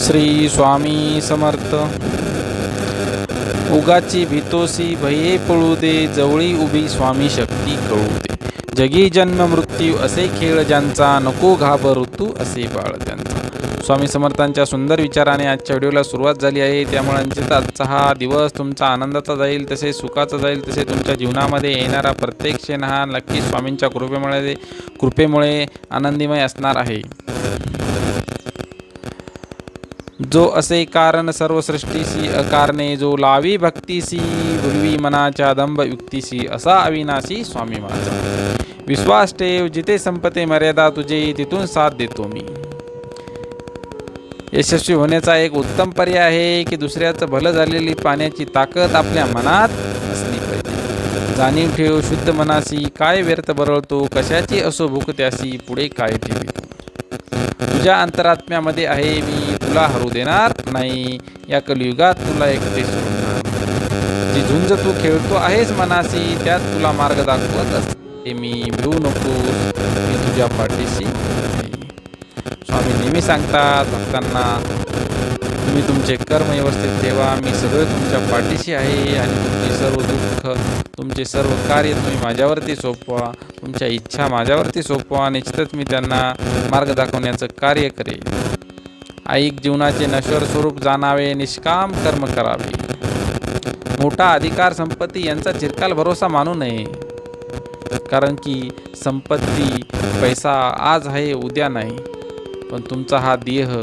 श्री स्वामी समर्थ. उगाची भीतोसी भये पळू दे जवळी उभी स्वामी शक्ती कळू दे जगी जन्म मृत्यू असे खेळ ज्यांचा नको घाबरू तू असे बाळ त्यांचा. स्वामी समर्थांच्या सुंदर विचाराने आजच्या व्हिडिओला सुरुवात झाली आहे. त्यामुळे निश्चित आजचा हा दिवस तुमचा आनंदाचा जाईल तसेच सुखाचा जाईल तसे तुमच्या जीवनामध्ये येणारा प्रत्येक क्षण हा नक्की स्वामींच्या कृपेमुळे कृपेमुळे आनंदीमय असणार आहे. जो असे कारण सर्व सृष्टीसी अकारणे जो लावी भक्तीसी भुलवी मनाच्या दंभ युक्तीसी असा अविनाशी स्वामी माझा विश्वास ठेव जिथे संपते मर्यादा तुझे तिथून साथ देतो मी. यशस्वी होण्याचा एक उत्तम पर्याय आहे की दुसऱ्याचं भलं झालेली पाण्याची ताकद आपल्या मनात असली पाहिजे. जाणीव ठेव शुद्ध मनासी काय व्यर्थ बरळतो कशाची असो भूक त्यासी पुढे काय ठेवी तुझ्या अंतरात्म्यामध्ये आहे मी तुला हरू देणार नाही. या कलियुगात तुला एकटे सोडणार जी झुंज तू खेळतो आहेस मनाशी त्यात तुला मार्ग दाखवत असते मी भिवू नको मी तुझ्या पाठीशी स्वामी नेहमी सांगतात भक्तांना तुम्ही तुमचे कर्म व्यवस्थित ठेवा मी सगळे तुमच्या पाठीशी आहे आणि तुमचे सर्व दुःख तुमचे सर्व कार्य तुम्ही माझ्यावरती सोपवा तुमच्या इच्छा माझ्यावरती सोपवा. निश्चितच मी त्यांना मार्ग दाखवण्याचं कार्य करेन. ऐक जीवनाचे नश्वर स्वरूप जाणावे निष्काम कर्म करावे. मोठा अधिकार संपत्ती यांचा चिरकाल भरोसा मानू नये. कारण की संपत्ती पैसा आज आहे उद्या नाही. पण तुमचा हा देह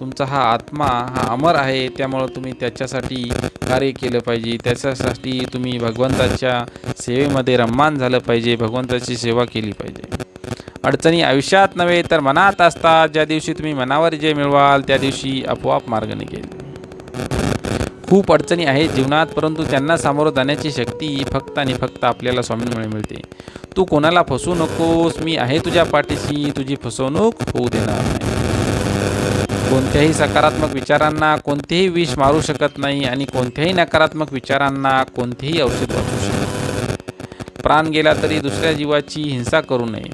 तुमचा हा आत्मा हा अमर आहे त्यामुळं तुम्ही त्याच्यासाठी कार्य केलं पाहिजे. त्याच्यासाठी तुम्ही भगवंताच्या सेवेमध्ये रम्मान झालं पाहिजे भगवंताची सेवा केली पाहिजे. अडचणी आयुष्यात नव्हे तर मनात असतात. ज्या दिवशी तुम्ही मनावर जे मिळवाल त्या दिवशी आपोआप मार्ग निघेल. खूप अडचणी आहेत जीवनात परंतु त्यांना सामोरं जाण्याची शक्ती फक्त आणि फक्त आपल्याला स्वामींमुळे मिळते. तू कोणाला फसवू नकोस. मी आहे तुझ्या पाठीशी. तुझी फसवणूक होऊ देणार नाही. कोणत्याही सकारात्मक विचारांना कोणतेही विष मारू शकत नाही आणि कोणत्याही नकारात्मक विचारांना कोणतेही औषध वापरू शकत प्राण गेला तरी दुसऱ्या जीवाची हिंसा करू नये.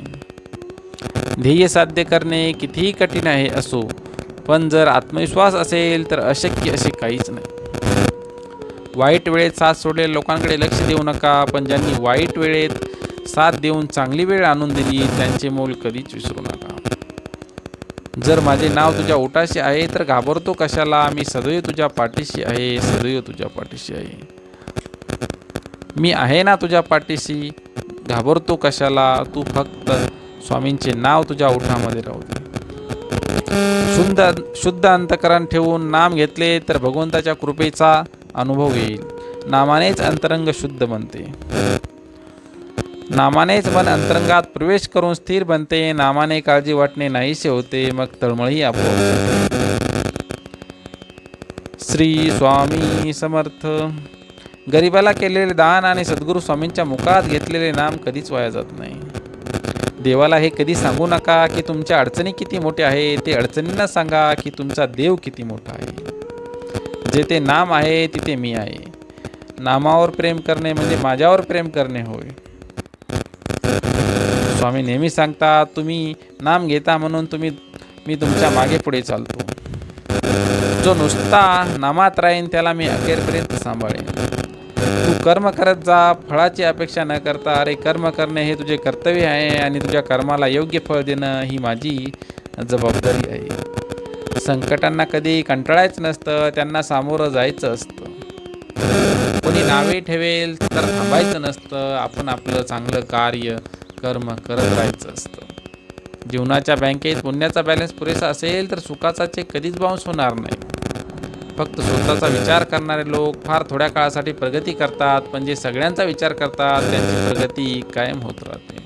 ध्येय साध्य करणे कितीही कठीण आहे असो पण जर आत्मविश्वास असेल तर अशक्य असे काहीच नाही. वाईट वेळेत साथ सोडलेल्या लोकांकडे लक्ष देऊ नका पण ज्यांनी वाईट वेळेत साथ देऊन चांगली वेळ आणून दिली त्यांचे मोल कधीच विसरू नका. जर माझे नाव तुझ्या ओटाशी आहे तर घाबरतो कशाला? मी सदैव तुझ्या पाठीशी आहे सदैव तुझ्या पाठीशी आहे. मी आहे ना तुझ्या पाठीशी? घाबरतो कशाला? तू फक्त स्वामींचे नाव तुझ्या ओठामध्ये राहू दे. शुद्ध शुद्ध अंतकरण ठेवून नाम घेतले तर भगवंताच्या कृपेचा अनुभव येईल. नामानेच अंतरंग शुद्ध बनते. नामानेच मन अंतरंगात प्रवेश करून स्थिर बनते. नामाने काळजी वाटणे नाहीसे होते. मग तळमळही आपोआप श्री स्वामी समर्थ. गरिबाला केलेले दान आणि सद्गुरू स्वामींच्या मुखात घेतलेले नाम कधीच वाया जात नाही. देवाला हे कधी सांगू नका की तुमच्या अडचणी किती मोठ्या आहे ते अडचणींना सांगा की तुमचा देव किती मोठा आहे. जेथे नाम आहे तिथे मी आहे. नामावर प्रेम करणे म्हणजे माझ्यावर प्रेम करणे होय. स्वामी नेहमी सांगतात तुम्ही नाम घेता म्हणून तुम्ही मी तुमच्या मागे पुढे चालतो. जो नुसता नामात राहीन त्याला मी अखेरपर्यंत सांभाळेन. तू कर्म करत जा फळाची अपेक्षा न करता. अरे कर्म करणे हे तुझे कर्तव्य आहे आणि तुझ्या कर्माला योग्य फळ देणं ही माझी जबाबदारी आहे. संकटांना कधी कंटाळायचं नसतं त्यांना सामोरं जायचं असतं. कोणी नावे ठेवेल तर थांबायचं नसतं आपण आपलं चांगलं कार्य कर्म करत राहायचं असतं. जीवनाच्या बँकेत पुण्याचा बॅलन्स पुरेसा असेल तर सुखाचा चेक कधीच बाउन्स होणार नाही. फक्त स्वतःचा विचार करणारे लोक फार थोड्या काळासाठी प्रगती करतात पण जे सगळ्यांचा विचार करतात त्यांची प्रगती कायम होत राहते.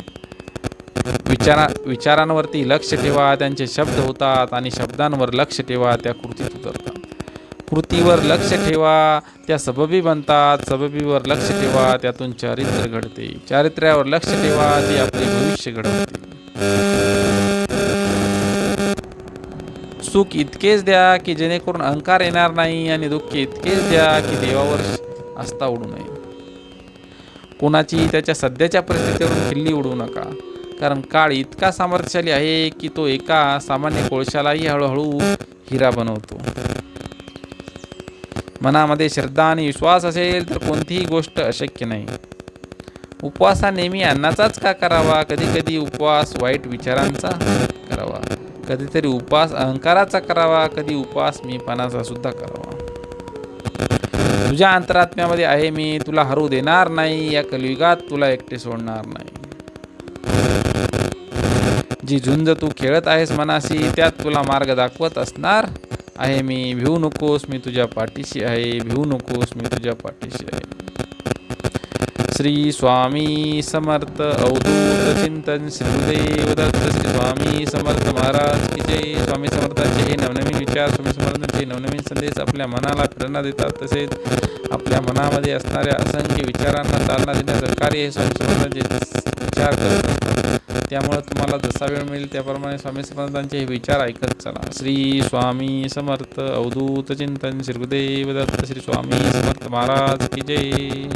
विचारा विचारांवरती लक्ष ठेवा त्यांचे शब्द होतात आणि शब्दांवर लक्ष ठेवा त्या कृतीत उतरतात. कृतीवर लक्ष ठेवा त्या सबबी बनतात सबबीवर लक्ष ठेवा त्यातून चारित्र्य घडते. चारित्र्यावर लक्ष ठेवा ते आपले भविष्य घडवते. सुख इतकेच द्या की जेणेकरून अहंकार येणार नाही आणि दुःख इतकेच द्या की देवावर आस्था उडू नये. कोणाची त्याच्या सध्याच्या परिस्थितीवरून खिल्ली उडवू नका. कारण काळ इतका सामर्थ्यशाली आहे की तो एका सामान्य कोळशालाही हळूहळू हिरा बनवतो. मनामध्ये श्रद्धा आणि विश्वास असेल तर कोणतीही गोष्ट अशक्य नाही. उपवास हा नेहमी अन्नाचाच का करावा? कधी कधी उपवास वाईट विचारांचा करावा. कधीतरी उपास अहंकाराचा करावा कधी उपवास मीपणाचा सुद्धा करावा. तुझ्या अंतरात्म्यामध्ये आहे मी तुला हरू देणार नाही या कलियुगात तुला एकटे सोडणार नाही. जी झुंज तू खेळत आहेस मनाशी त्यात तुला मार्ग दाखवत असणार आहे मी. भिवू नकोस मी तुझ्या पाठीशी आहे. भिवू नकोस मी तुझ्या पाठीशी आहे. श्री स्वामी समर्थ अवधूत चिंतन श्री दत्त श्री स्वामी समर्थ महाराज की जय. स्वामी समर्थांचे हे नवनवीन विचार स्वामी समर्थांचे नवनवीन संदेश आपल्या मनाला प्रेरणा देतात. तसेच आपल्या मनामध्ये असणाऱ्या असंख्य विचारांना चालना देण्याचं कार्य हे स्वामी समर्थांचे विचार करतात. त्यामुळे तुम्हाला जसा वेळ मिळेल त्याप्रमाणे स्वामी समर्थांचे हे विचार ऐकत चला. श्री स्वामी समर्थ अवधूत चिंतन श्री गुरुदेव दत्त श्री स्वामी समर्थ महाराज की जय.